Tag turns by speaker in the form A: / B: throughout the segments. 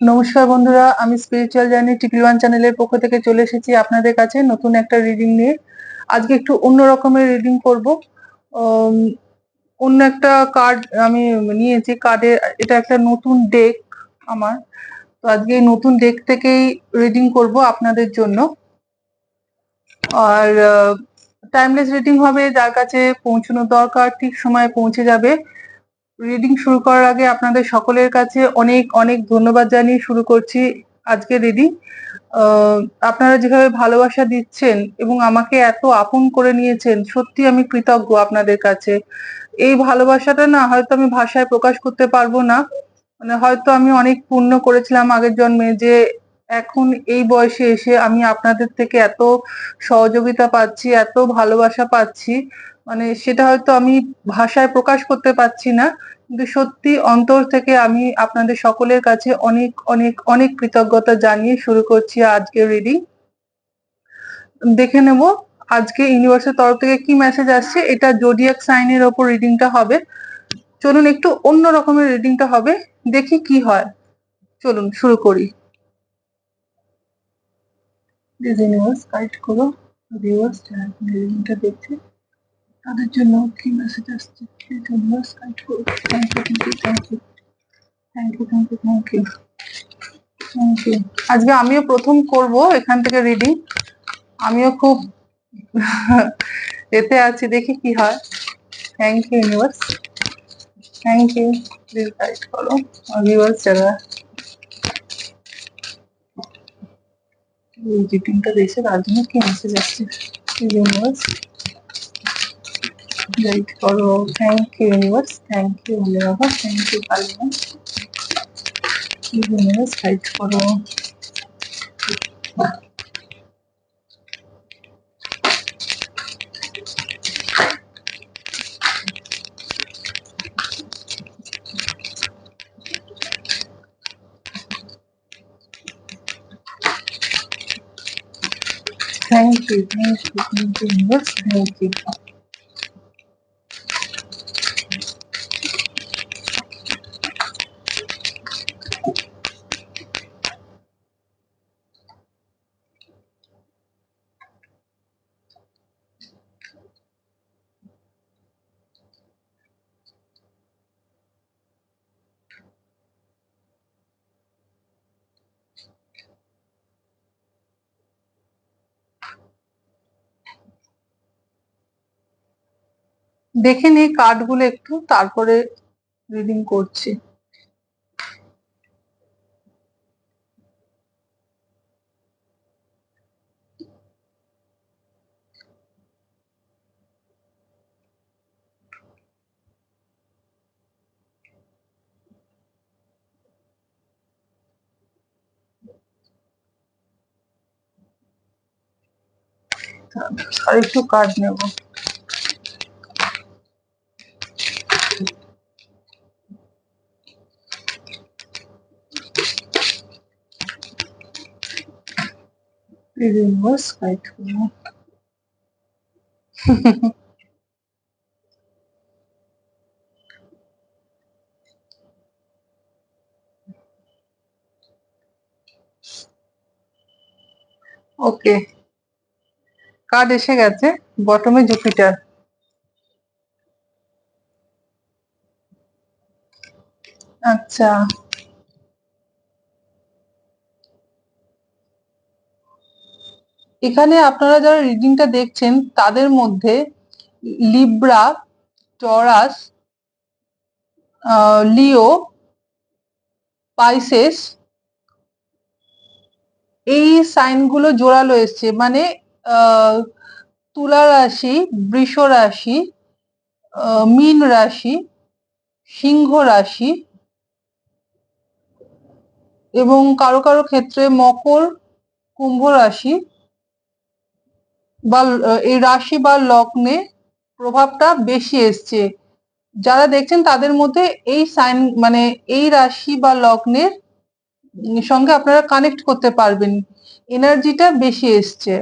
A: নমস্কার বন্ধুরা, আমি স্পিরিচুয়াল জার্নি টিপি ওয়ান চ্যানেলের পক্ষ থেকে চলে এসেছি আপনাদের কাছে নতুন একটা রিডিং নিয়ে। আজকে একটু অন্য রকমের রিডিং করব। অন্য একটা কার্ড আমি নিয়েছি। কার্ডের এটা একটা নতুন ডেক আমার। তো আজকে এই নতুন ডেক থেকেই রিডিং করব আপনাদের জন্য। আর টাইমলেস রিডিং হবে, যার কাছে পৌঁছানো দরকার, ঠিক সময়ে পৌঁছে যাবে। রিডিং শুরু করার আগে আপনাদের সকলের কাছে অনেক অনেক ধন্যবাদ জানিয়ে শুরু করছি আজকের রিডিং আপনারা যেভাবে ভালোবাসা দিচ্ছেন এবং আমাকে এত আপন করে নিয়েছেন, সত্যি আমি কৃতজ্ঞ আপনাদের কাছে। এই ভালোবাসাটা না হয়তো আমি ভাষায় প্রকাশ করতে পারব না। মানে হয়তো আমি অনেক পূর্ণ করেছিলাম আগের জন্মে যে এখন এই বয়সে এসে আমি আপনাদের থেকে এত সহযোগিতা পাচ্ছি, এত ভালোবাসা পাচ্ছি মানে সেটা হয়তো আমি ভাষায় প্রকাশ করতে পারছি না, কিন্তু সত্যি অন্তর থেকে আমি আপনাদের সকলের কাছে অনেক অনেক অনেক কৃতজ্ঞতা জানিয়ে শুরু করছি আজকের রিডিং দেখে নেব আজকে ইউনিভার্সের তরফ থেকে কি মেসেজ আসছে, এটা জোডিয়াক সাইনের ওপর রিডিংটা হবে। চলুন একটু অন্য রকমের রিডিংটা হবে, দেখি কি হয়। চলুন শুরু করি। প্লিজ ইউনিভার্স গাইড করো ভিউয়ার্স যারা রিডিংটা দেখছে তাদের জন্য কি মেসেজ আসছে। প্লিজ ইউনিভার্স গাইড করো thank you thank you thank you thank you thank you thank you আজকে আমিও প্রথম করব এখান থেকে রিডিং আমিও খুব এতে আছি, দেখি কি হয়। Thank you universe thank you please guide করো ভিউয়ার্স যারা রিডিংটা দেখছে তার জন্য কি মেসেজ আসছে ইউনিভার্স গাইড করো thank you universe thank you Bhole Baba thank you Kalima universe guide করো случае изменится изменение в смузи দেখে নিই কার্ডগুলো একটু তারপরে রিডিং করছি। আর একটু কার্ড নেব। Guide করো ওকে কার্ড এসে গেছে বটমে জুপিটার আচ্ছা। এখানে আপনারা যারা রিডিংটা দেখছেন, তাদের মধ্যে লিব্রা টরাস লিও পাইসেস এই সাইনগুলো জোরালো এসছে। মানে তুলা রাশি, বৃষ রাশি মীন রাশি, সিংহ রাশি এবং কারও কারও ক্ষেত্রে মকর, কুম্ভ রাশি বা এই রাশি বা লগ্নে প্রভাবটা বেশি এসছে। যারা দেখছেন তাদের মধ্যে এই সাইন মানে এই রাশি বা লগ্নের সঙ্গে আপনারা কানেক্ট করতে পারবেন। এনার্জিটা বেশি এসছে।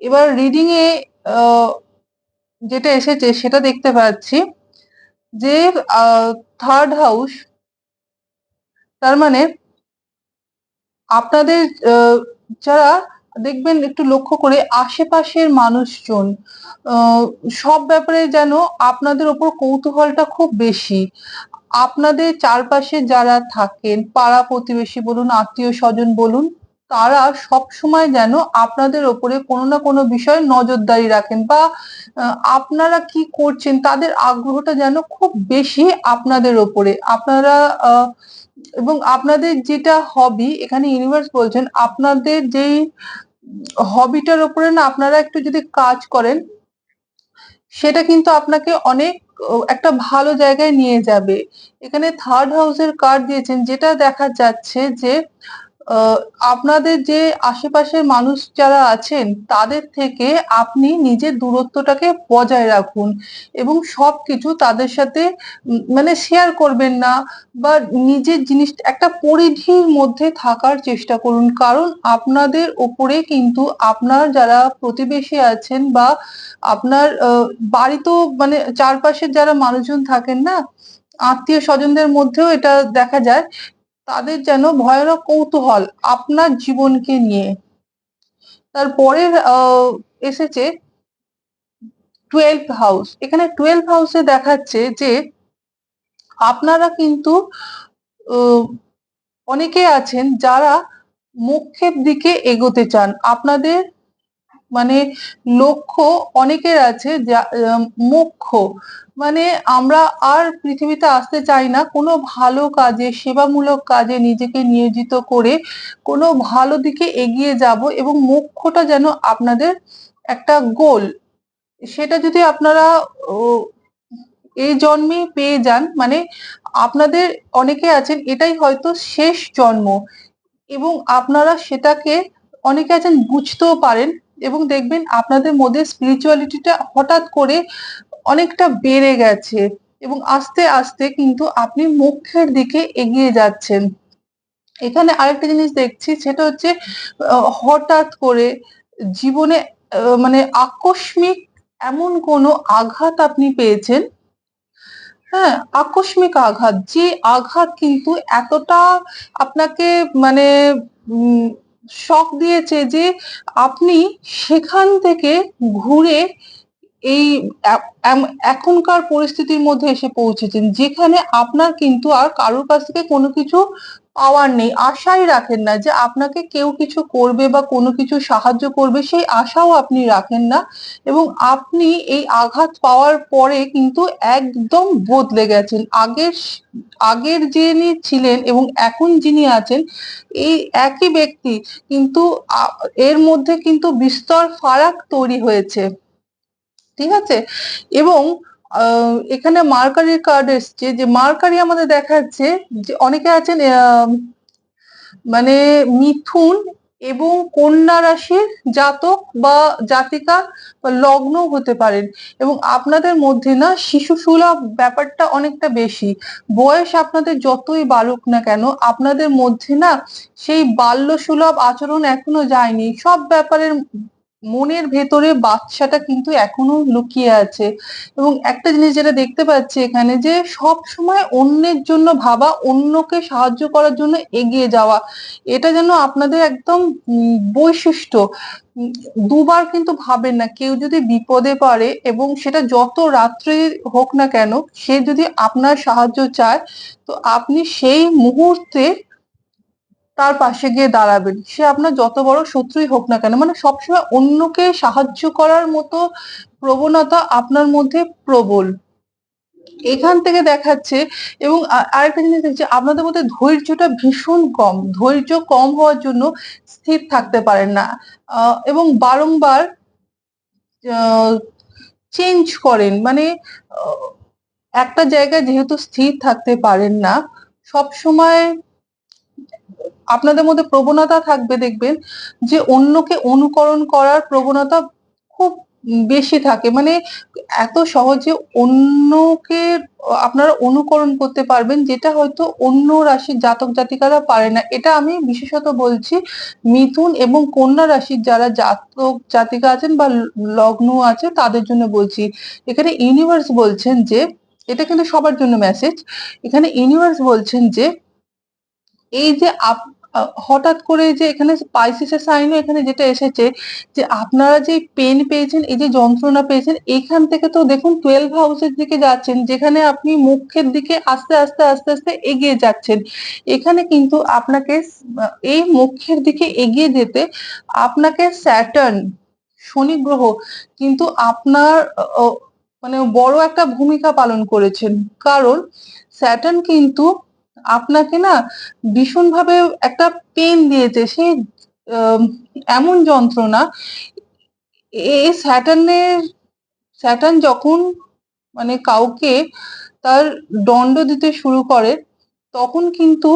A: এবার রিডিং এ যেটা এসেছে সেটা দেখতে পাচ্ছি যে থার্ড হাউস তার মানে আপনাদের যারা দেখবেন একটু লক্ষ্য করে আশেপাশের মানুষজন সব ব্যাপারে যেন আপনাদের ওপর কৌতূহলটা খুব বেশি। আপনাদের চারপাশে যারা থাকেন, পাড়া প্রতিবেশী বলুন, আত্মীয় স্বজন বলুন, তারা সব সময় যেন আপনাদের ওপরে কোনো না কোনো বিষয়ে নজরদারি রাখেন বা আপনারা কি করছেন, তাদের আগ্রহটা যেন খুব বেশি আপনাদের ওপরে। আপনারা এবং আপনাদের যেটা হবি এখানে ইউনিভার্স বলছেন, আপনাদের যেই হবিটার উপরে না আপনারা একটু যদি কাজ করেন, সেটা কিন্তু আপনাকে অনেক একটা ভালো জায়গায় নিয়ে যাবে। এখানে থার্ড হাউসের কার্ড দিয়েছেন, যেটা দেখা যাচ্ছে যে আপনাদের যে আশেপাশের মানুষ যারা আছেন, তাদের থেকে আপনি নিজের দূরত্বটাকে বজায় রাখুন এবং সবকিছু তাদের সাথে মানে শেয়ার করবেন না বা নিজের জিনিস, একটা পরিধির মধ্যে থাকার চেষ্টা করুন। কারণ আপনাদের ওপরে কিন্তু আপনার যারা প্রতিবেশী আছেন বা আপনার বাড়িতেও মানে চারপাশের যারা মানুষজন থাকেন না আত্মীয় স্বজনদের মধ্যেও এটা দেখা যায় তাদের যেন ভয়ানক কৌতূহল আপনার জীবনকে নিয়ে। তারপরের এসেছে টুয়েলভ হাউস এখানে টুয়েলভ হাউসে দেখাচ্ছে যে আপনারা কিন্তু অনেকে আছেন যারা মোক্ষের দিকে এগোতে চান। আপনাদের মানে লক্ষ্য অনেকের আছে যা মোক্ষ। মানে আমরা আর পৃথিবীতে আসতে চাই না, কোনো ভালো কাজে, সেবামূলক কাজে নিজেকে নিয়োজিত করে কোনো ভালো দিকে এগিয়ে যাব এবং মোক্ষটা যেন আপনাদের একটা গোল। সেটা যদি আপনারা এই জন্মে পেয়ে যান মানে আপনাদের অনেকে আছেন, এটাই হয়তো শেষ জন্ম এবং আপনারা সেটাকে, অনেকে আছেন বুঝতেও পারেন এবং দেখবেন আপনাদের মধ্যে স্পিরিচুয়ালিটিটা হঠাৎ করে অনেকটা বেড়ে গেছে এবং আস্তে আস্তে কিন্তু আপনি মোক্ষের দিকে এগিয়ে যাচ্ছেন। এখানে আরেকটা জিনিস দেখছি, সেটা হচ্ছে হঠাৎ করে জীবনে মানে আকস্মিক এমন কোনো আঘাত আপনি পেয়েছেন? হ্যাঁ আকস্মিক আঘাত। যে আঘাত কিন্তু এতটা আপনাকে মানে শক দিয়েছে যে আপনি সেখান থেকে ঘুরে এই এখনকার পরিস্থিতির মধ্যে এসে পৌঁছেছেন, যেখানে আপনার কিন্তু আর কারোর কাছ থেকে কোনো কিছু পাওয়ার নেই, আশাই রাখেন না যে আপনাকে কেউ কিছু করবে বা কোনো কিছু সাহায্য করবে, সেই আশাও আপনি রাখেন না এবং আপনি এই আঘাত পাওয়ার পরে কিন্তু একদম বদলে গেছেন। আগের আগের যিনি ছিলেন এবং এখন যিনি আছেন, এই একই ব্যক্তি কিন্তু এর মধ্যে কিন্তু বিস্তর ফারাক তৈরি হয়েছে। ঠিক আছে? এবং এখানে মার্কারির কার্ড এসছে যে মার্কারি আমাদের দেখাচ্ছে যে অনেকে আছেন মানে মিথুন এবং কন্যা রাশির জাতক বা জাতিকা লগ্ন হতে পারেন এবং আপনাদের মধ্যে না শিশু সুলভ ব্যাপারটা অনেকটা বেশি। বয়স আপনাদের যতই বাড়ুক না কেন, আপনাদের মধ্যে না সেই বাল্য সুলভ আচরণ এখনও যায়নি। সব ব্যাপারের মনের ভেতরে বাচ্চাটা কিন্তু এখনও লুকিয়ে আছে। এবং একটা জিনিস যেটা দেখতে পাচ্ছি এখানে যে সব সময় অন্যের জন্য ভাবা, অন্যকে সাহায্য করার জন্য এগিয়ে যাওয়া, এটা যেন আপনাদের একদম বৈশিষ্ট্য। দুবার কিন্তু ভাবেন না, কেউ যদি বিপদে পারে এবং সেটা যত রাত্রে হোক না কেন, সে যদি আপনার সাহায্য চায়, তো আপনি সেই মুহূর্তে তার পাশে গিয়ে দাঁড়াবেন। সে আপনার যত বড় শত্রুই হোক না কেন মানে সবসময় অন্যকে সাহায্য করার মতো প্রবণতা আপনার মধ্যে প্রবল। এখান থেকে দেখাচ্ছে এবং আরেকটা জিনিস দেখছি, আপনাদের মধ্যে ধৈর্যটা ভীষণ কম। ধৈর্য কম হওয়ার জন্য স্থির থাকতে পারেন না। এবং বারংবার চেঞ্জ করেন। মানে একটা জায়গায় যেহেতু স্থির থাকতে পারেন না সব সময় আপনাদের মধ্যে প্রবণতা থাকবে দেখবেন যে অন্যকে অনুকরণ করার প্রবণতা খুব বেশি থাকে। মানে এত সহজে অন্যকে আপনারা অনুকরণ করতে পারবেন যেটা হয়তো অন্য রাশির জাতক জাতিকারা পারে না। এটা আমি বিশেষত বলছি মিথুন এবং কন্যা রাশির যারা জাতক জাতিকা আছেন বা লগ্ন আছে তাদের জন্য বলছি। এখানে ইউনিভার্স বলছেন যে, এটা কিন্তু সবার জন্য মেসেজ এখানে ইউনিভার্স বলছেন যে এই যে আপ- হঠাৎ করে যে এখানে স্পাইসিসের সাইনও এখানে যেটা এসেছে যে আপনারা যে পেন পেয়েছেন, এই যে যন্ত্রণা পেয়েছেন, এখান থেকে তো দেখুন 12 হাউসের দিকে যাচ্ছেন, যেখানে আপনি মুখের দিকে আস্তে, আস্তে, আস্তে, আস্তে এগিয়ে যাচ্ছেন। এখানে কিন্তু আপনাকে এই মুখের দিকে এগিয়ে যেতে আপনাকে স্যাটার্ন, শনি গ্রহ কিন্তু আপনার মানে বড় একটা ভূমিকা পালন করেছেন। কারণ স্যাটার্ন কিন্তু আপনাকে না ভীষণভাবে একটা পেন দিয়েছে। সে এমন যন্ত্রণা এ স্যাটার্নের স্যাটার্ন যখন মানে কাউকে তার দণ্ড দিতে শুরু করে, তখন কিন্তু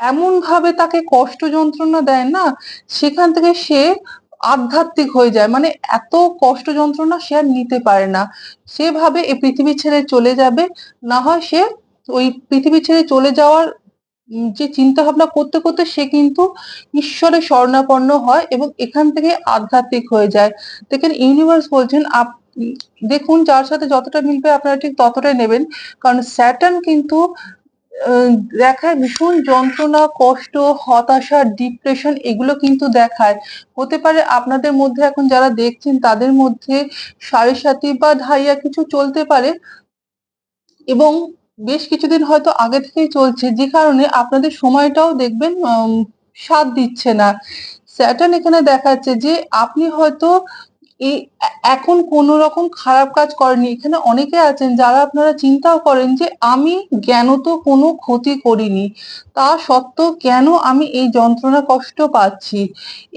A: এমনভাবে তাকে কষ্ট যন্ত্রণা দেয় না, সেখান থেকে সে আধ্যাত্মিক হয়ে যায়। মানে এত কষ্ট যন্ত্রণা সে আর নিতে পারে না। সে ভাবে এ পৃথিবী ছেড়ে চলে যাবে, না হয় সে ওই পৃথিবী ছেড়ে চলে যাওয়ার যে চিন্তা ভাবনা করতে, করতে সে কিন্তু ঈশ্বরের শরণাপন্ন হয় এবং এখান থেকে আধ্যাত্মিক হয়ে যায়। দেখেন ইউনিভার্স বলছেন আপ দেখুন যার সাথে যতটা মিলবে আপনারা ঠিক ততটাই নেবেন। কারণ স্যাটার্ন কিন্তু দেখায় ভীষণ যন্ত্রণা, কষ্ট, হতাশা, ডিপ্রেশন এগুলো কিন্তু দেখায়। হতে পারে আপনাদের মধ্যে এখন যারা দেখছেন তাদের মধ্যে সাড়ে-সাতি বা ঢাইয়া কিছু চলতে পারে এবং বেশ কিছুদিন হয়তো আগে থেকেই চলছে যে কারণে আপনাদের সময়টাও দেখবেন সাথ দিচ্ছে না। স্যাটার্ন এখানে দেখাচ্ছে যে আপনি হয়তো এ এ এখন কোনো রকম খারাপ কাজ করেননি। এখানে অনেকে আছেন যারা আপনারা চিন্তাও করেন যে আমি জ্ঞান তো কোনো ক্ষতি করিনি। তা সত্ত্বেও কেন আমি এই যন্ত্রণা কষ্ট পাচ্ছি?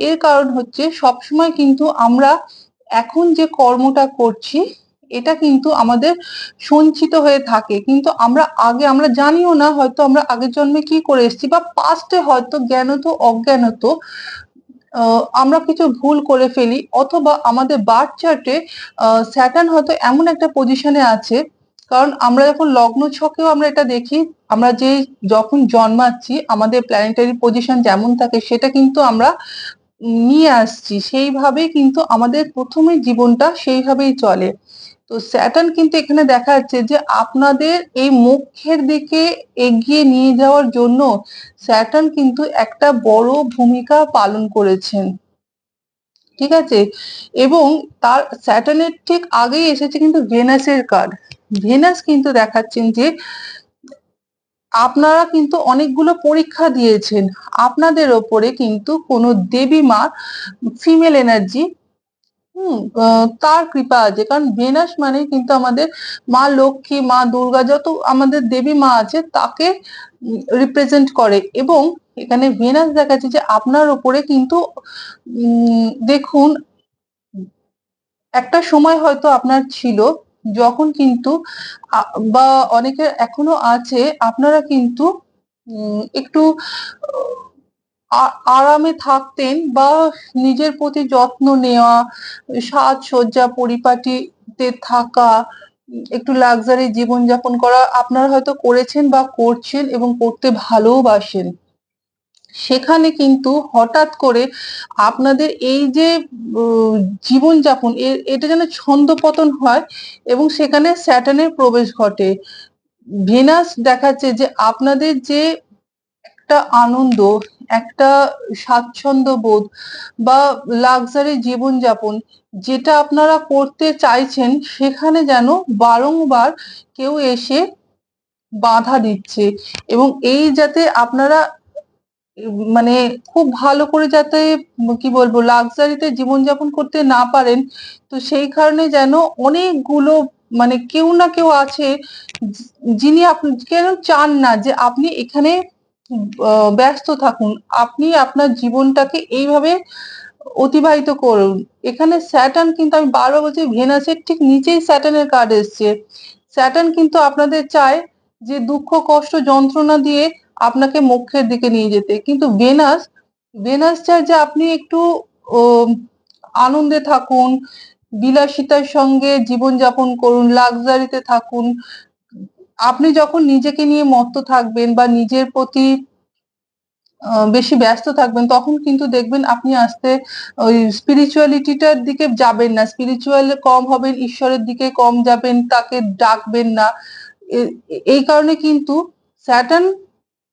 A: এর কারণ হচ্ছে সবসময় কিন্তু আমরা এখন যে কর্মটা করছি এটা কিন্তু আমাদের সঞ্চিত হয়ে থাকে। কিন্তু আমরা আগে আমরা জানিও না হয়তো আমরা আগের জন্মে কি করে এসেছি বা পাস্টে হয়তো জ্ঞানত অজ্ঞানত আমরা কিছু ভুল করে ফেলি অথবা আমাদের বার্থ চার্টে স্যাটার্ন হয়তো এমন একটা পজিশনে আছে কারণ আমরা যখন লগ্ন ছকেও আমরা এটা দেখি, আমরা যে যখন জন্মাচ্ছি আমাদের প্ল্যানেটারি পজিশন যেমন থাকে সেটা কিন্তু আমরা নিয়ে আসছি। সেইভাবেই কিন্তু আমাদের ১ম এ জীবনটা সেইভাবেই চলে। তো স্যাটার্ন কিন্তু এখানে দেখা যাচ্ছে যে আপনাদের এই মোক্ষের দিকে এগিয়ে নিয়ে যাওয়ার জন্য স্যাটার্ন কিন্তু একটা বড় ভূমিকা পালন করেছেন। ঠিক আছে? এবং তার স্যাটার্নের ঠিক আগেই এসেছে কিন্তু ভেনাসের কার্ড। ভেনাস কিন্তু দেখাচ্ছেন যে আপনারা কিন্তু অনেকগুলো পরীক্ষা দিয়েছেন। আপনাদের ওপরে কিন্তু কোনো দেবী মা ফিমেল এনার্জি হুম? তার কৃপা আছে। কারণ ভেনাস মানেই কিন্তু আমাদের মা লক্ষ্মী, মা দুর্গা যত আমাদের দেবী মা আছে তাকে রিপ্রেজেন্ট করে এবং এখানে ভেনাস দেখাচ্ছে যে আপনার উপরে কিন্তু দেখুন একটা সময় হয়তো আপনার ছিল যখন কিন্তু বা অনেকের এখনও আছে আপনারা কিন্তু একটু আরামে থাকতেন বা নিজের প্রতি যত্ন নেওয়া, সাজসজ্জা পরিপাটিতে থাকা, একটু লাক্সারি জীবনযাপন করা আপনারা হয়তো করেছেন বা করছেন এবং করতে ভালোওবাসেন। সেখানে কিন্তু হঠাৎ করে আপনাদের এই যে জীবনযাপন এটা যেন ছন্দপতন হয় এবং সেখানে স্যাটার্নের প্রবেশ ঘটে। ভেনাস দেখাচ্ছে যে আপনাদের যে একটা আনন্দ, একটা স্বাচ্ছন্দ্যবোধ বা লাক্সারি জীবনযাপন যেটা আপনারা করতে চাইছেন সেখানে যেন বারংবার কেউ এসে বাধা দিচ্ছে এবং এই যাতে আপনারা মানে খুব ভালো করে যাতে কি বলব লাক্সারিতে জীবনযাপন করতে না পারেন, তো সেই কারণে যেন অনেকগুলো মানে কেউ না কেউ আছে যিনি আপনি কেন চান না যে আপনি এখানে ব্যস্ত থাকুন। আপনি আপনার জীবনটাকে এইভাবে অতিবাহিত করুন। এখানে স্যাটার্ন কিন্তু আমি বারবার বলছি ভেনাসের ঠিক নিচেই স্যাটার্নের কার্ড এসছে। স্যাটার্ন কিন্তু আপনাদের চায় যে দুঃখ, কষ্ট, যন্ত্রণা দিয়ে আপনাকে মোক্ষের দিকে নিয়ে যেতে। কিন্তু ভেনাস, ভেনাস চায় যে আপনি একটু আনন্দে থাকুন, বিলাসিতার সঙ্গে জীবনযাপন করুন, লাক্সারিতে থাকুন। আপনি যখন নিজেকে নিয়ে মত্ত থাকবেন বা নিজের প্রতি বেশি ব্যস্ত থাকবেন তখন কিন্তু দেখবেন আপনি আস্তে ওই স্পিরিচুয়ালিটিটার দিকে যাবেন না। স্পিরিচুয়াল কম হবেন, ঈশ্বরের দিকে কম যাবেন, তাকে ডাকবেন না। এই কারণে কিন্তু স্যাটার্ন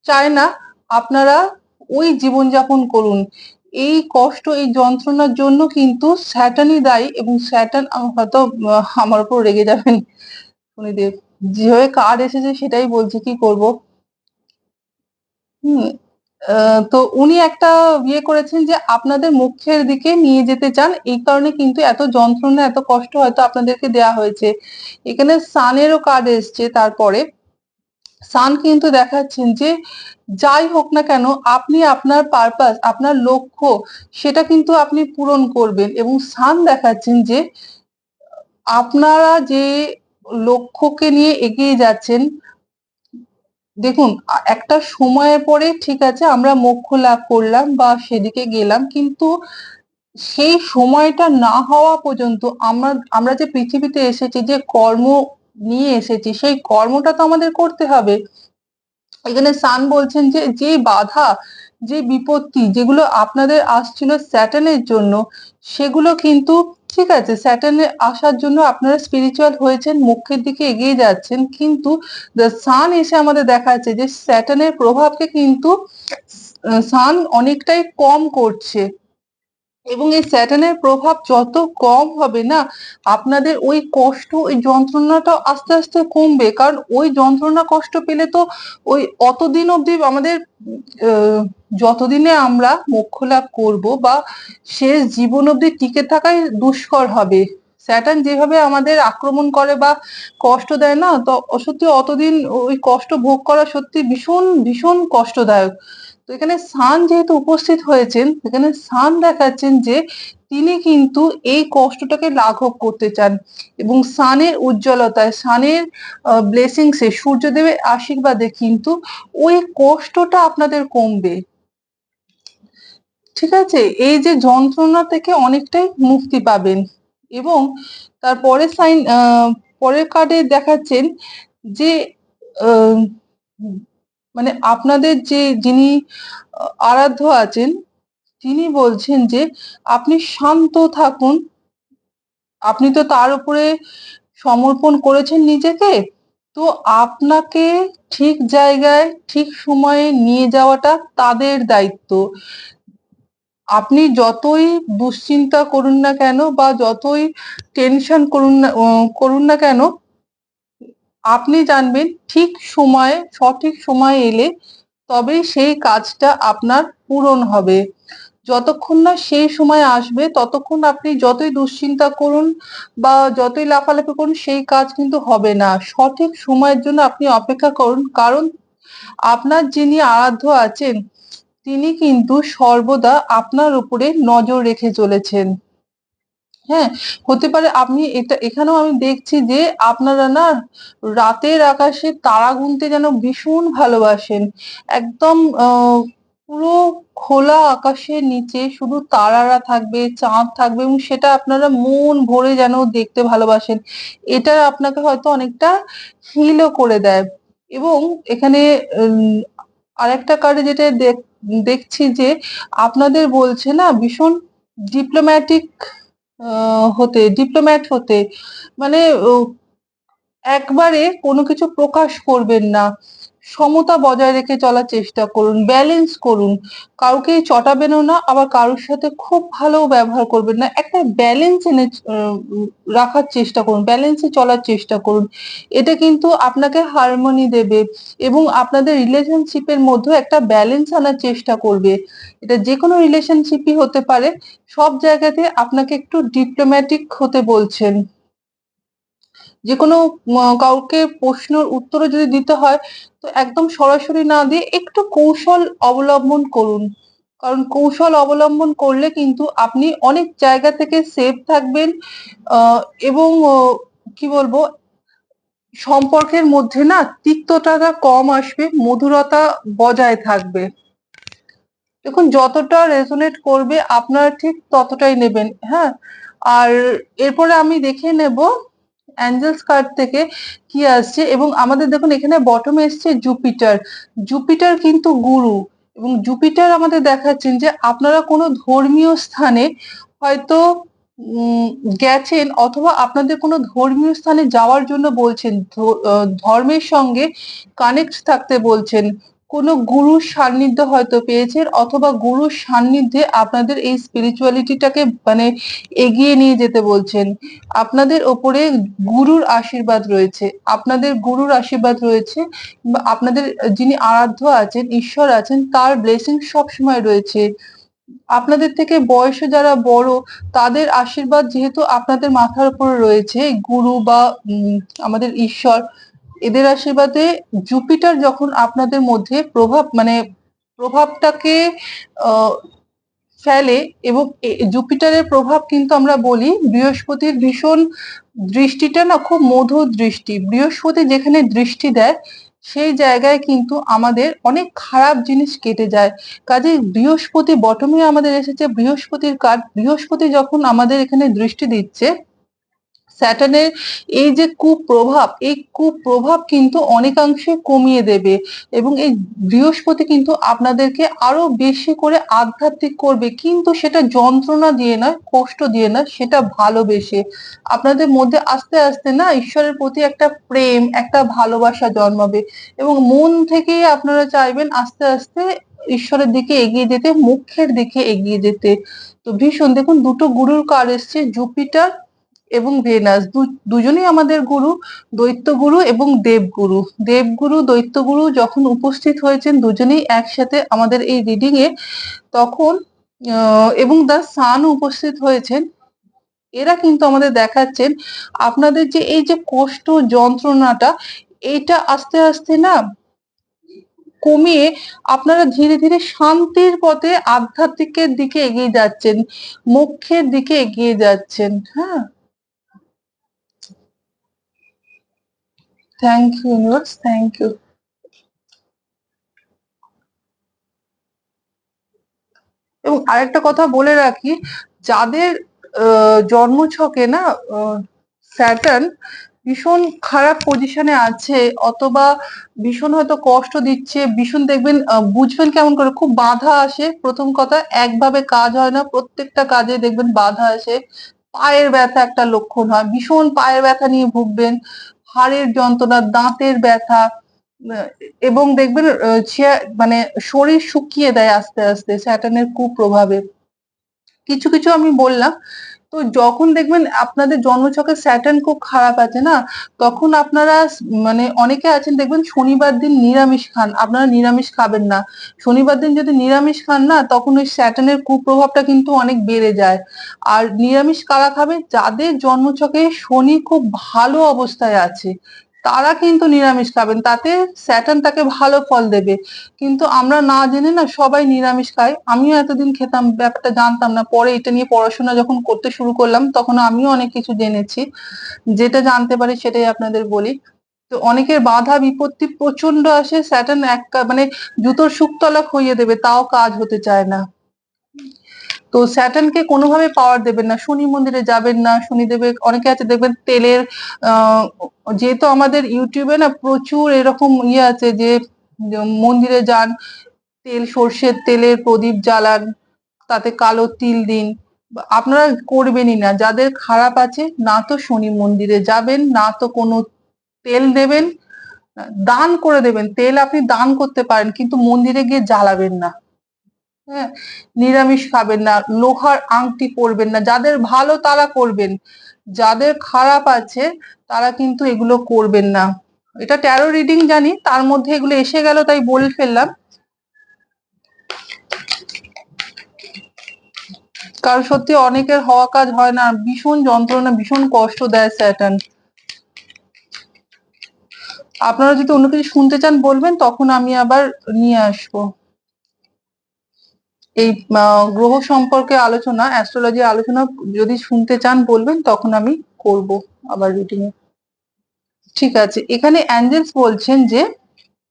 A: চায় না আপনারা ওই জীবনযাপন করুন এই কষ্ট এই যন্ত্রণার জন্য কিন্তু স্যাটার্নই দায়ী এবং স্যাটার্ন হয়তো আমার উপর রেগে যাবেন শনিদেব যেভাবে কার্ড এসেছে সেটাই বলছি, কি করব? হুম তো উনি একটা ইয়ে করেছেন যে আপনাদের মুখের দিকে নিয়ে যেতে চান, এই কারণে কিন্তু এত যন্ত্রণা, এত কষ্ট হয়তো আপনাদেরকে দেয়া হয়েছে। এখানে সানেরও কার্ড এসছে তারপরে। সান কিন্তু দেখাচ্ছেন যে যাই হোক না কেন, আপনি আপনার পারপাস আপনার লক্ষ্য, সেটা কিন্তু আপনি পূরণ করবেন। এবং সান দেখাচ্ছেন যে আপনারা যে লক্ষ্যকে নিয়ে এগিয়ে যাচ্ছেন। দেখুন, একটা সময়ের পরে ঠিক আছে, আমরা মোক্ষ লাভ করলাম বা সেদিকে গেলাম, কিন্তু সেই সময়টা না হওয়া পর্যন্ত আমরা আমরা যে পৃথিবীতে এসেছি, যে কর্ম নিয়ে এসেছি, সেই কর্মটা তো আমাদের করতে হবে। এখানে সান বলছেন যে যে বাধা যে বিপত্তি যেগুলো আপনাদের আসছিল স্যাটার্নের জন্য, সেগুলো কিন্তু ঠিক আছে স্যাটার্নে আসার জন্য আপনারা স্পিরিচুয়াল হয়েছেন, মুখের দিকে এগিয়ে যাচ্ছেন, কিন্তু সান এসে আমাদের দেখাচ্ছে যে স্যাটার্নের প্রভাবকে কিন্তু সান অনেকটাই কম করছে। এবং এই স্যাটার্নের প্রভাব যত কম হবে না, আপনাদের ওই কষ্ট, ওই যন্ত্রণাটা আস্তে আস্তে কমবে। কারণ ওই যন্ত্রণা কষ্ট পেলে তো ওই অতদিন অবধি আমাদের যতদিনে আমরা মোক্ষ লাভ করব বা শেষ জীবন অবধি টিকে থাকাই দুষ্কর হবে। স্যাটার্ন যেভাবে আমাদের আক্রমণ করে বা কষ্ট দেয় না, তো সত্যি অতদিন ওই কষ্ট ভোগ করা সত্যি ভীষণ ভীষণ কষ্টদায়ক। তো এখানে সান যেহেতু উপস্থিত হয়েছেন, এখানে সান দেখাচ্ছেন যে তিনি কিন্তু এই কষ্টটাকে লাঘব করতে চান এবং সানের উজ্জ্বলতায়, সানের ব্লেসিংসে সূর্যদেবের আশীর্বাদে কিন্তু ওই কষ্টটা আপনাদের কমবে। ঠিক আছে? এই যে যন্ত্রণা থেকে অনেকটাই মুক্তি পাবেন এবং তারপরে সাইন পরের কার্ডে দেখাচ্ছেন যে মানে আপনাদের যে যিনি আরাধ্য আছেন, তিনি বলছেন যে আপনি শান্ত থাকুন। আপনি তো তার উপরে সমর্পণ করেছেন নিজেকে। তো আপনাকে ঠিক জায়গায়, ঠিক সময়ে নিয়ে যাওয়াটা তাদের দায়িত্ব। আপনি যতই দুশ্চিন্তা করুন না কেন বা যতই টেনশন করুন না করুন না কেন আপনি জানবেন ঠিক সময়ে, সঠিক সময় এলে তবেই সেই কাজটা আপনার পূরণ হবে। যতক্ষণ না সেই সময় আসবে, ততক্ষণ আপনি যতই দুশ্চিন্তা করুন বা যতই লাফালাফি করুন, সেই কাজ কিন্তু হবে না। সঠিক সময়ের জন্য আপনি অপেক্ষা করুন, কারণ আপনার যিনি আরাধ্য আছেন, তিনি কিন্তু সর্বদা আপনার উপরে নজর রেখে চলেছেন। হ্যাঁ হতে পারে আপনি এটা, এখানেও আমি দেখছি যে আপনারা না রাতের আকাশে তারা গুনতে যেন ভীষণ ভালোবাসেন। একদম পুরো খোলা আকাশের নিচে শুধু তারারা থাকবে, চাঁদ থাকবে এবং সেটা আপনারা মন ভরে যেন দেখতে ভালোবাসেন। এটা আপনাকে হয়তো অনেকটা হিলও করে দেয়। এবং এখানে আরেকটা কার্ডে যেটা দেখ- দেখছি যে আপনাদের বলছে না ভীষণ ডিপ্লোম্যাটিক হতে ডিপ্লোম্যাট হতে। মানে একবারে কোনো কিছু প্রকাশ করবেন না। সমতা বজায় রেখে চলার চেষ্টা করুন ব্যালেন্স করুন। কাউকে চটাবেনও না, আবার কারোর সাথে খুব ভালো ব্যবহার করবেন না। একটা ব্যালেন্স এনে রাখার চেষ্টা করুন ব্যালেন্সে চলার চেষ্টা করুন। এটা কিন্তু আপনাকে হারমোনি দেবে এবং আপনাদের রিলেশনশিপের মধ্যে একটা ব্যালেন্স আনার চেষ্টা করবে। এটা যে কোনো রিলেশনশিপই হতে পারে, সব জায়গাতে আপনাকে একটু ডিপ্লোম্যাটিক হতে বলছেন। যে কোনো কাউকে প্রশ্নের উত্তরও যদি দিতে হয়, তো একদম সরাসরি না দিয়ে একটু কৌশল অবলম্বন করুন। কারণ কৌশল অবলম্বন করলে কিন্তু আপনি অনেক জায়গা থেকে সেফ থাকবেন এবং কি বলব, সম্পর্কের মধ্যে না তিক্ততাটা কম আসবে, মধুরতা বজায় থাকবে। দেখুন, যতটা রেজোনেট করবে, আপনারা ঠিক ততটাই নেবেন হ্যাঁ? আর এরপরে আমি দেখে নেব অ্যাঞ্জেলস কার্ড থেকে কি আসছে? এবং আমাদের দেখুন, এখানে বটমে এসছে জুপিটার জুপিটার কিন্তু গুরু। এবং জুপিটার আমাদের দেখাচ্ছেন যে আপনারা কোনো ধর্মীয় স্থানে হয়তো গেছেন অথবা আপনাদের কোনো ধর্মীয় স্থানে যাওয়ার জন্য বলছেন। ধর্মের সঙ্গে কানেক্ট থাকতে বলছেন। কোনো গুরুর সান্নিধ্য হয়তো পেয়েছেন অথবা গুরুর সান্নিধ্যে আপনাদের এই স্পিরিচুয়ালিটিটাকে মানে এগিয়ে নিয়ে যেতে বলছেন। আপনাদের ওপরে গুরুর আশীর্বাদ রয়েছে, আপনাদের গুরুর আশীর্বাদ রয়েছে আপনাদের যিনি আরাধ্য আছেন, ঈশ্বর আছেন, তার ব্লেসিং সব সময় রয়েছে। আপনাদের থেকে বয়সে যারা বড়, তাদের আশীর্বাদ যেহেতু আপনাদের মাথার উপর রয়েছে, গুরু বা আমাদের ঈশ্বর এদের আশীর্বাদে জুপিটার যখন আপনাদের মধ্যে প্রভাব মানে প্রভাবটাকে ফেলে এবং জুপিটারের প্রভাব কিন্তু আমরা বলি বৃহস্পতির ভীষণ দৃষ্টিটা না খুব মধুর দৃষ্টি। বৃহস্পতি যেখানে দৃষ্টি দেয়, সেই জায়গায় কিন্তু আমাদের অনেক খারাপ জিনিস কেটে যায়। কাজে বৃহস্পতি বটমে আমাদের এসেছে, বৃহস্পতির কাজ, বৃহস্পতি যখন আমাদের এখানে দৃষ্টি দিচ্ছে স্যাটার্নের এই যে কুপ্রভাব, এই কুপ্রভাব কিন্তু অনেকাংশে কমিয়ে দেবে এবং এই বৃহস্পতি কিন্তু আপনাদেরকে আরও বেশি করে আধ্যাত্মিক করবে। কিন্তু সেটা যন্ত্রণা দিয়ে নয়, কষ্ট দিয়ে নয়, সেটা ভালোবেসে। আপনাদের মধ্যে আস্তে আস্তে না ঈশ্বরের প্রতি একটা প্রেম, একটা ভালোবাসা জন্মাবে এবং মন থেকেই আপনারা চাইবেন আস্তে আস্তে ঈশ্বরের দিকে এগিয়ে যেতে মুখ্যের দিকে এগিয়ে যেতে। তো ভীষণ, দেখুন দুটো গুরুর কার এসছে জুপিটার এবং ভেনাস। দুজনেই আমাদের গুরু, দৈত্যগুরু এবং দেবগুরু। দেবগুরু, দৈত্যগুরু যখন উপস্থিত হয়েছেন দুজনেই একসাথে আমাদের এই রিডিং এ, তখন এবং দ্য সান উপস্থিত হয়েছেন। এরা কিন্তু আমাদের দেখাচ্ছেন আপনাদের যে এই যে কষ্ট, যন্ত্রণাটা এইটা আস্তে আস্তে না কমিয়ে আপনারা ধীরে ধীরে শান্তির পথে আধ্যাত্মিকের দিকে এগিয়ে যাচ্ছেন, মোক্ষের দিকে এগিয়ে যাচ্ছেন। হ্যাঁ? Thank you universe thank you এবং আরেকটা কথা বলে রাখি, যাদের জন্মছকে না স্যাটার্ন ভীষণ খারাপ পজিশনে আছে অথবা ভীষণ হয়তো কষ্ট দিচ্ছে, ভীষণ দেখবেন বুঝবেন কেমন করে, খুব বাধা আসে। প্রথম কথা, একভাবে কাজ হয় না, প্রত্যেকটা কাজে দেখবেন বাধা আসে। পায়ের ব্যথা একটা লক্ষণ হয়, ভীষণ পায়ের ব্যথা নিয়ে ভুগবেন। হাড়ের যন্ত্রণা, দাঁতের ব্যথা এবং দেখবেন মানে শরীর শুকিয়ে দেয় আস্তে আস্তে, স্যাটানের কুপ্রভাবে। কিছু কিছু আমি বললাম তো যখন দেখবেন আপনাদের জন্মছকে স্যাটার্ন খুব খারাপ আছে না, তখন আপনারা মানে অনেকে আছেন দেখবেন শনিবার দিন নিরামিষ খান, আপনারা নিরামিষ খাবেন না। শনিবার দিন যদি নিরামিষ খান না, তখন ওই স্যাটার্নের কুপ্রভাবটা কিন্তু অনেক বেড়ে যায়। আর নিরামিষ কারা খাবে? যাদের জন্মছকে শনি খুব ভালো অবস্থায় আছে। তারা কিন্তু নিরামিষ খাবেন, তাতে স্যাটার্ন তাকে ভালো ফল দেবে। কিন্তু আমরা না জেনে না সবাই নিরামিষ খাই আমিও এতদিন খেতাম, ব্যাপারটা জানতাম না। পরে এটা নিয়ে পড়াশোনা যখন করতে শুরু করলাম, তখন আমিও অনেক কিছু জেনেছি। যেটা জানতে পারি সেটাই আপনাদের বলি। তো অনেকের বাধা বিপত্তি প্রচণ্ড আসে স্যাটার্ন এক মানে জুতোর সুক্তলা খইয়ে দেবে, তাও কাজ হতে চায় না। তো স্যাটার্নকে কোনোভাবে পাওয়ার দেবেন না, শনি মন্দিরে যাবেন না, শনিদেবের, অনেকে আছে দেখবেন তেলের যেহেতু আমাদের ইউটিউবে না প্রচুর এরকম ইয়ে আছে যে, মন্দিরে যান, তেল, সর্ষের তেলের প্রদীপ জ্বালান, তাতে কালো তিল দিন, আপনারা করবেনই না, যাদের খারাপ আছে, না তো শনি মন্দিরে যাবেন, না তো কোনো তেল দেবেন দান করে দেবেন, তেল আপনি দান করতে পারেন, কিন্তু মন্দিরে গিয়ে জ্বালাবেন না। হ্যাঁ নিরামিষ খাবেন না, লোহার আংটি করবেন না, যাদের ভালো তারা করবেন, যাদের খারাপ আছে তারা কিন্তু এগুলো করবেন না। এটা ট্যারো রিডিং জানি, তার মধ্যে এগুলো এসে গেল তাই বলে ফেললাম। কারণ সত্যি অনেকের হওয়া কাজ হয় না, ভীষণ যন্ত্রণা, ভীষণ কষ্ট দেয় স্যাটার্ন। আপনারা যদি অন্য কিছু শুনতে চান বলবেন, তখন আমি আবার নিয়ে আসব। এই গ্রহ সম্পর্কে আলোচনা অ্যাস্ট্রোলজি আলোচনা যদি শুনতে চান বলবেন, তখন আমি করব আবার এ। ঠিক আছে, এখানে অ্যাঞ্জেলস বলছেন যে,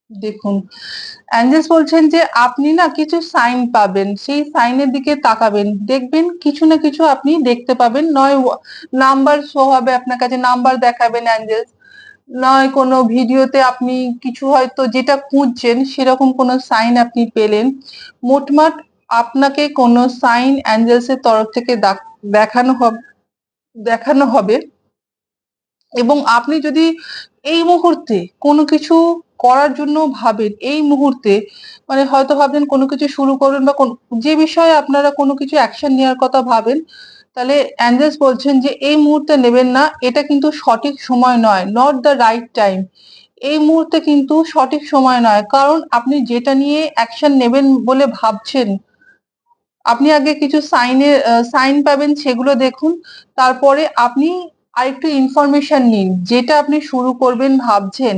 A: দেখুন অ্যাঞ্জেলস বলছেন যে, আপনি না কিছু সাইন পাবেন, সেই সাইনের দিকে তাকাবেন, দেখবেন কিছু না কিছু আপনি দেখতে পাবেন, নয় নাম্বার শো হবে আপনার কাছে নাম্বার দেখাবেন অ্যাঞ্জেলস নয় কোনো ভিডিওতে আপনি কিছু হয়তো যেটা খুঁজছেন, সেরকম কোনো সাইন আপনি পেলেন, মোটমাট আপনাকে কোনো সাইন অ্যাঞ্জেলস এর তরফ থেকে দেখানো হবে দেখানো হবে। এবং আপনি যদি এই মুহূর্তে কোনো কিছু করার জন্য ভাবেন, এই মুহূর্তে মানে হয়তো ভাবছেন কোনো কিছু শুরু করবেন বা কোন যে বিষয়ে আপনারা কোনো কিছু অ্যাকশন নেওয়ার কথা ভাবেন, তাহলে অ্যাঞ্জেলস বলছেন যে, এই মুহূর্তে নেবেন না, এটা কিন্তু সঠিক সময় নয় নট দ্য রাইট টাইম এই মুহূর্তে কিন্তু সঠিক সময় নয়, কারণ আপনি যেটা নিয়ে অ্যাকশন নেবেন বলে ভাবছেন আপনি আগে কিছু সাইনের সাইন পাবেন, সেগুলো দেখুন। তারপরে আপনি আরেকটু ইনফরমেশন নিন, যেটা আপনি শুরু করবেন, ভাবছেন।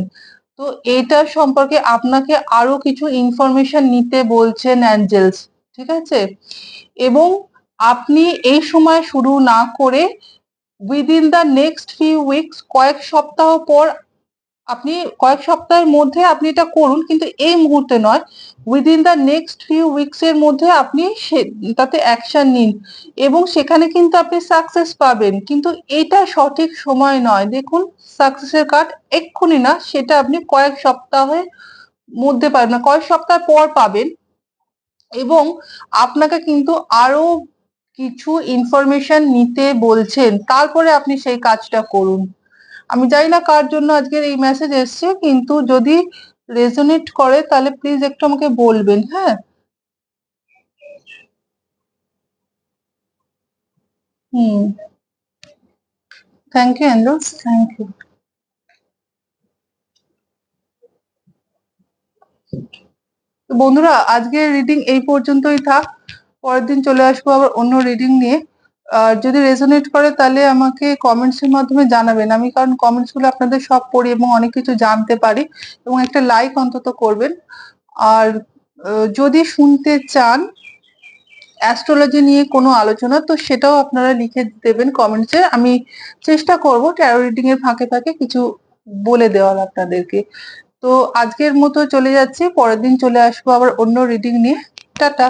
A: তো এটা সম্পর্কে আপনাকে আরও কিছু ইনফরমেশন নিতে বলছেন অ্যাঞ্জেলস ঠিক আছে? এবং আপনি এই সময় শুরু না করে within the next few weeks কয়েক সপ্তাহ পর আপনি কয়েক সপ্তাহের মধ্যে আপনি এটা করুন, কিন্তু এই মুহূর্তে নয়। Within the next few weeks এর মধ্যে আপনি তাতে অ্যাকশন নিন এবং সেখানে কিন্তু আপনি সাকসেস পাবেন। কিন্তু এটা সঠিক সময় নয়। দেখুন সাকসেসের কার্ড এক্ষুনি না, সেটা আপনি কয়েক সপ্তাহের মধ্যে পাবেন না কয়েক সপ্তাহ পর পাবেন এবং আপনাকে কিন্তু আরও কিছু ইনফরমেশন নিতে বলছেন। তারপরে আপনি সেই কাজটা করুন। আমি জানি না কার জন্য আজকের এই মেসেজ এসছে কিন্তু যদি রেজোনেট করে তাহলে প্লিজ একটু আমাকে বলবেন হ্যাঁ? হুম। Thank you angels thank you বন্ধুরা আজকের রিডিং এই পর্যন্তই থাক। পরের দিন চলে আসব আবার অন্য রিডিং নিয়ে। আর যদি রেজোনেট করে তাহলে আমাকে কমেন্টস এর মাধ্যমে জানাবেন। আমি কারণ কমেন্টসগুলো আপনাদের সব পড়ি এবং অনেক কিছু জানতে পারি এবং একটা লাইক অন্তত করবেন। আর যদি শুনতে চান অ্যাস্ট্রোলজি নিয়ে কোনো আলোচনা, তো সেটাও আপনারা লিখে দেবেন কমেন্টসে আমি চেষ্টা করব ট্যারো রিডিং এর ফাঁকে ফাঁকে কিছু বলে দেওয়ার আপনাদেরকে। তো আজকের মতো চলে যাচ্ছি। পরের দিন চলে আসব আবার অন্য রিডিং নিয়ে। টাটা!